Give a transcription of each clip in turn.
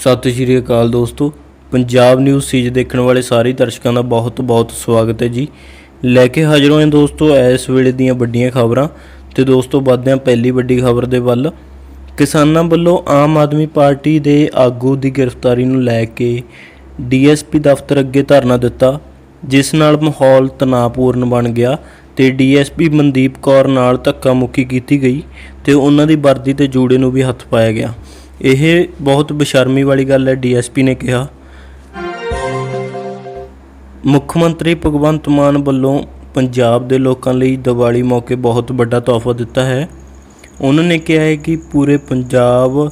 ਸਤਿ ਸ਼੍ਰੀ ਅਕਾਲ ਦੋਸਤੋ। Punjab news cease ਦੇਖਣ ਵਾਲੇ ਸਾਰੇ ਦਰਸ਼ਕਾਂ ਦਾ ਬਹੁਤ-ਬਹੁਤ ਸਵਾਗਤ ਹੈ ਜੀ। ਲੈ ਕੇ ਹਾਜ਼ਰ ਹੋਏ ਦੋਸਤੋ ਇਸ ਵੇਲੇ ਦੀਆਂ ਵੱਡੀਆਂ ਖਬਰਾਂ। ਤੇ ਦੋਸਤੋ ਵੱਧਦੇ ਹਾਂ ਪਹਿਲੀ ਵੱਡੀ ਖਬਰ ਦੇ ਵੱਲ, ਕਿਸਾਨਾਂ ਵੱਲੋਂ ਆਮ ਆਦਮੀ ਪਾਰਟੀ ਦੇ ਆਗੂ ਦੀ ਗ੍ਰਿਫਤਾਰੀ ਨੂੰ ਲੈ ਕੇ ਡੀਐਸਪੀ ਦਫ਼ਤਰ ਅੱਗੇ ਧਰਨਾ ਦਿੱਤਾ, ਜਿਸ ਨਾਲ ਮਾਹੌਲ ਤਣਾਅਪੂਰਨ ਬਣ ਗਿਆ ਤੇ ਡੀਐਸਪੀ ਮਨਦੀਪ ਕੌਰ ਨਾਲ ਧੱਕਾ ਮੁੱਕੀ ਕੀਤੀ ਗਈ ਤੇ ਉਹਨਾਂ ਦੀ ਵਰਦੀ ਤੇ ਜੂੜੇ ਨੂੰ ਵੀ ਹੱਥ ਪਾਇਆ ਗਿਆ। ਇਹ ਬਹੁਤ ਬੇਸ਼ਰਮੀ ਵਾਲੀ ਗੱਲ ਹੈ, ਡੀਐਸਪੀ ਨੇ ਕਿਹਾ। ਮੁੱਖ ਮੰਤਰੀ ਭਗਵੰਤ ਮਾਨ ਵੱਲੋਂ ਪੰਜਾਬ ਦੇ ਲੋਕਾਂ ਲਈ ਦੀਵਾਲੀ ਮੌਕੇ ਬਹੁਤ ਵੱਡਾ ਤੋਹਫਾ ਦਿੱਤਾ ਹੈ। ਉਹਨਾਂ ਨੇ ਕਿਹਾ ਹੈ ਕਿ ਪੂਰੇ ਪੰਜਾਬ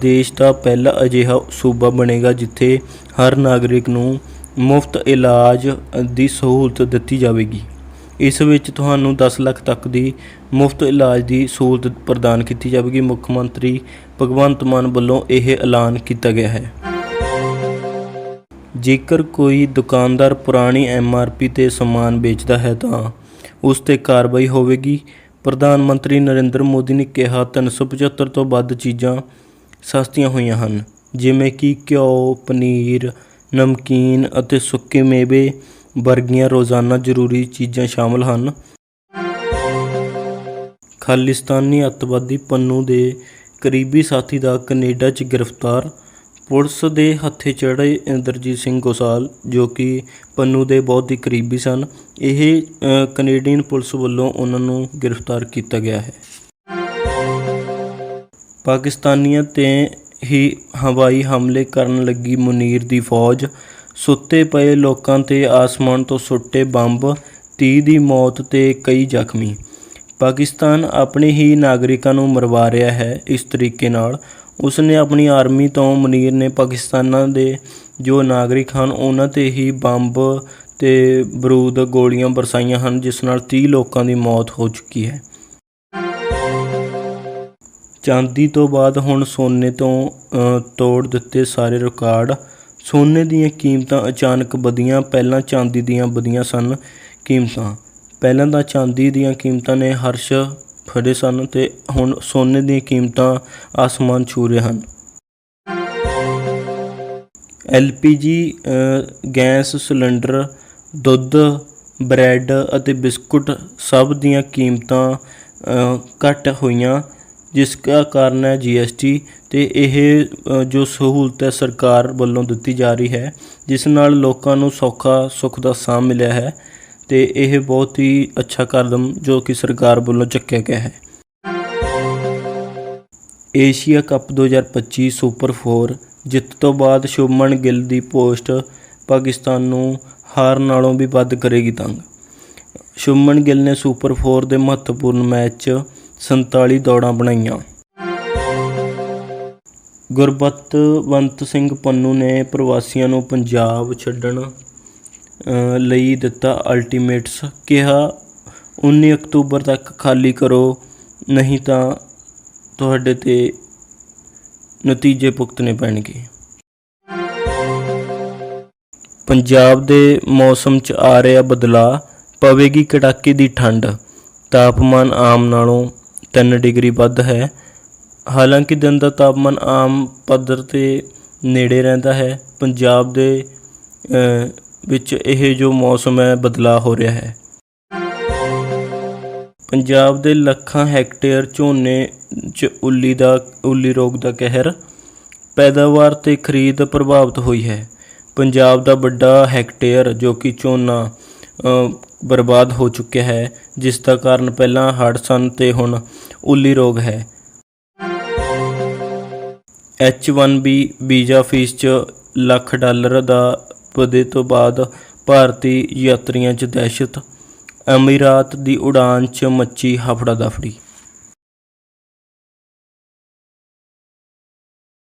ਦੇਸ਼ ਦਾ ਪਹਿਲਾ ਅਜਿਹਾ ਸੂਬਾ ਬਣੇਗਾ ਜਿੱਥੇ ਹਰ ਨਾਗਰਿਕ ਨੂੰ ਮੁਫਤ ਇਲਾਜ ਦੀ ਸਹੂਲਤ ਦਿੱਤੀ ਜਾਵੇਗੀ। ਇਸ ਵਿੱਚ ਤੁਹਾਨੂੰ 10 ਲੱਖ ਤੱਕ ਦੀ ਮੁਫਤ ਇਲਾਜ ਦੀ ਸਹੂਲਤ ਪ੍ਰਦਾਨ ਕੀਤੀ ਜਾਵੇਗੀ। ਮੁੱਖ ਮੰਤਰੀ ਭਗਵੰਤ ਮਾਨ ਵੱਲੋਂ ਇਹ ਐਲਾਨ ਕੀਤਾ ਗਿਆ ਹੈ। ਜੇਕਰ ਕੋਈ ਦੁਕਾਨਦਾਰ ਪੁਰਾਣੀ ਐਮਆਰਪੀ ਤੇ ਸਮਾਨ ਵੇਚਦਾ ਹੈ ਤਾਂ ਉਸ ਤੇ ਕਾਰਵਾਈ ਹੋਵੇਗੀ। ਪ੍ਰਧਾਨ ਮੰਤਰੀ ਨਰਿੰਦਰ ਮੋਦੀ ਨੇ ਕਿਹਾ 375 ਤੋਂ ਵੱਧ ਚੀਜ਼ਾਂ ਸਸਤੀਆਂ ਹੋਈਆਂ ਹਨ, ਜਿਵੇਂ ਕਿ ਘਿਓ, ਪਨੀਰ, ਨਮਕੀਨ ਅਤੇ ਸੁੱਕੇ ਮੇਵੇ ਵਰਗੀਆਂ ਰੋਜ਼ਾਨਾ ਜ਼ਰੂਰੀ ਚੀਜ਼ਾਂ ਸ਼ਾਮਲ ਹਨ। ਖਾਲਿਸਤਾਨੀ ਅੱਤਵਾਦੀ ਪੰਨੂ ਦੇ ਕਰੀਬੀ ਸਾਥੀ ਦਾ ਕੈਨੇਡਾ 'ਚ ਗ੍ਰਿਫਤਾਰ ਪੁਲਿਸ ਦੇ ਹੱਥੇ ਚੜ੍ਹੇ ਇੰਦਰਜੀਤ ਸਿੰਘ ਗੋਸਾਲ ਜੋ ਕਿ ਪੰਨੂ ਦੇ ਬਹੁਤ ਹੀ ਕਰੀਬੀ ਸਨ ਇਹ ਅ, ਕੈਨੇਡੀਅਨ ਪੁਲਿਸ ਵੱਲੋਂ ਉਹਨਾਂ ਨੂੰ ਗ੍ਰਿਫਤਾਰ ਕੀਤਾ ਗਿਆ ਹੈ। ਪਾਕਿਸਤਾਨੀਆਂ ਤੇ ਹੀ ਹਵਾਈ ਹਮਲੇ ਕਰਨ ਲੱਗੀ ਮੁਨੀਰ ਦੀ ਫੌਜ ਸੁੱਤੇ ਪਏ ਲੋਕਾਂ ਤੇ ਆਸਮਾਨ ਤੋਂ ਸੁੱਟੇ ਬੰਬ 30 ਦੀ ਮੌਤ ਤੇ ਕਈ ਜ਼ਖਮੀ। ਪਾਕਿਸਤਾਨ ਆਪਣੇ ਹੀ ਨਾਗਰਿਕਾਂ ਨੂੰ ਮਰਵਾ ਰਿਹਾ ਹੈ ਇਸ ਤਰੀਕੇ ਨਾਲ। ਉਸ ਨੇ ਆਪਣੀ ਆਰਮੀ ਤੋਂ ਮੁਨੀਰ ਨੇ ਪਾਕਿਸਤਾਨਾਂ ਦੇ ਜੋ ਨਾਗਰਿਕ ਹਨ, ਉਹਨਾਂ ਤੇ ਹੀ ਬੰਬ ਤੇ ਬਰੂਦ ਗੋਲੀਆਂ ਬਰਸਾਈਆਂ ਹਨ, ਜਿਸ ਨਾਲ 30 ਲੋਕਾਂ ਦੀ ਮੌਤ ਹੋ ਚੁੱਕੀ ਹੈ। ਚਾਂਦੀ ਤੋਂ ਬਾਅਦ ਹੁਣ ਸੋਨੇ ਤੋਂ ਤੋੜ ਦਿੱਤੇ ਸਾਰੇ ਰਿਕਾਰਡ। ਸੋਨੇ ਦੀਆਂ ਕੀਮਤਾਂ ਅਚਾਨਕ ਵਧੀਆਂ, ਪਹਿਲਾਂ ਚਾਂਦੀ ਦੀਆਂ ਵਧੀਆਂ ਸਨ ਕੀਮਤਾਂ। ਪਹਿਲਾਂ ਤਾਂ ਚਾਂਦੀ ਦੀਆਂ ਕੀਮਤਾਂ ਨੇ ਹਰਸ਼ ਫੜੇ ਸਨ ਅਤੇ ਹੁਣ ਸੋਨੇ ਦੀਆਂ ਕੀਮਤਾਂ ਆਸਮਾਨ ਛੂ ਰਹੇ ਹਨ। ਐਲਪੀਜੀ ਗੈਸ ਸਿਲੰਡਰ ਦੁੱਧ ਬ੍ਰੈਡ ਅਤੇ ਬਿਸਕੁਟ ਸਭ ਦੀਆਂ ਕੀਮਤਾਂ ਅ, ਘੱਟ ਹੋਈਆਂ ਜਿਸ ਦਾ ਕਾਰਨ ਹੈ ਜੀਐਸਟੀ ਤੇ ਇਹ ਜੋ ਸਹੂਲਤ ਹੈ ਸਰਕਾਰ ਵੱਲੋਂ ਦਿੱਤੀ ਜਾ ਰਹੀ ਹੈ ਜਿਸ ਨਾਲ ਲੋਕਾਂ ਨੂੰ ਸੌਖਾ ਸੁੱਖ ਦਾ ਸਾਹ ਮਿਲਿਆ ਹੈ। ਤੇ ਇਹ ਬਹੁਤ ਹੀ ਅੱਛਾ ਕਦਮ ਜੋ ਕਿ ਸਰਕਾਰ ਵੱਲੋਂ ਚੱਕਿਆ ਗਿਆ ਹੈ। ਏਸ਼ੀਆ ਕੱਪ 2025 ਸੁਪਰ 4 ਜਿੱਤ ਤੋਂ ਬਾਅਦ ਸ਼ੁਭਮਨ ਗਿੱਲ ਦੀ ਪੋਸਟ ਪਾਕਿਸਤਾਨ ਨੂੰ ਹਾਰ ਨਾਲੋਂ ਵੀ ਵੱਧ ਕਰੇਗੀ ਤੰਗ। ਸ਼ੁਭਮਨ ਗਿੱਲ ਨੇ ਸੁਪਰ 4 ਦੇ ਮਹੱਤਵਪੂਰਨ ਮੈਚ 'ਚ 47 ਦੌੜਾਂ ਬਣਾਈਆਂ। ਗੁਰਬਤਵੰਤ ਸਿੰਘ ਪੰਨੂ ਨੇ ਪ੍ਰਵਾਸੀਆਂ ਨੂੰ ਪੰਜਾਬ ਛੱਡਣ ਲਈ ਦਿੱਤਾ ਅਲਟੀਮੇਟਸ ਕਿਹਾ 19 ਅਕਤੂਬਰ ਤੱਕ ਖਾਲੀ ਕਰੋ, ਨਹੀਂ ਤਾਂ ਤੁਹਾਡੇ ਤੇ ਨਤੀਜੇ ਭੁਗਤਣੇ ਪੈਣਗੇ। ਪੰਜਾਬ ਦੇ ਮੌਸਮ 'ਚ ਆ ਰਿਹਾ ਬਦਲਾਅ। ਪਵੇਗੀ ਕੜਾਕੇ ਦੀ ਠੰਡ। ਤਾਪਮਾਨ ਆਮ ਨਾਲੋਂ 3 ਡਿਗਰੀ ਵੱਧ ਹੈ। ਹਾਲਾਂਕਿ ਦਿਨ ਦਾ ਤਾਪਮਾਨ ਆਮ ਪੱਧਰ ਤੇ ਨੇੜੇ ਰਹਿੰਦਾ ਹੈ। ਪੰਜਾਬ ਦੇ ਵਿੱਚ ਇਹ ਜੋ ਮੌਸਮ ਹੈ, ਬਦਲਾਅ ਹੋ ਰਿਹਾ ਹੈ। ਪੰਜਾਬ ਦੇ ਲੱਖਾਂ ਹੈਕਟੇਅਰ ਝੋਨੇ 'ਚ ਉੱਲੀ ਦਾ, ਉੱਲੀ ਰੋਗ ਦਾ ਕਹਿਰ ਪੈਦਾਵਾਰ ਤੇ ਖਰੀਦ ਪ੍ਰਭਾਵਿਤ ਹੋਈ ਹੈ। ਪੰਜਾਬ ਦਾ ਵੱਡਾ ਹੈਕਟੇਅਰ ਜੋ ਕਿ ਝੋਨਾ ਬਰਬਾਦ ਹੋ ਚੁੱਕਿਆ ਹੈ, ਜਿਸ ਦਾ ਕਾਰਨ ਪਹਿਲਾਂ ਹੜ੍ਹ ਸਨ ਤੇ ਹੁਣ ਉੱਲੀ ਰੋਗ ਹੈ। H1B ਵੀਜ਼ਾ ਫੀਸ 'ਚ ਲੱਖ ਡਾਲਰ ਦਾ ਵਧੇ ਤੋਂ ਬਾਅਦ ਭਾਰਤੀ ਯਾਤਰੀਆਂ 'ਚ ਦਹਿਸ਼ਤ। ਅਮੀਰਾਤ ਦੀ ਉਡਾਨ 'ਚ ਮੱਚੀ ਹਫੜਾ ਦਫੜੀ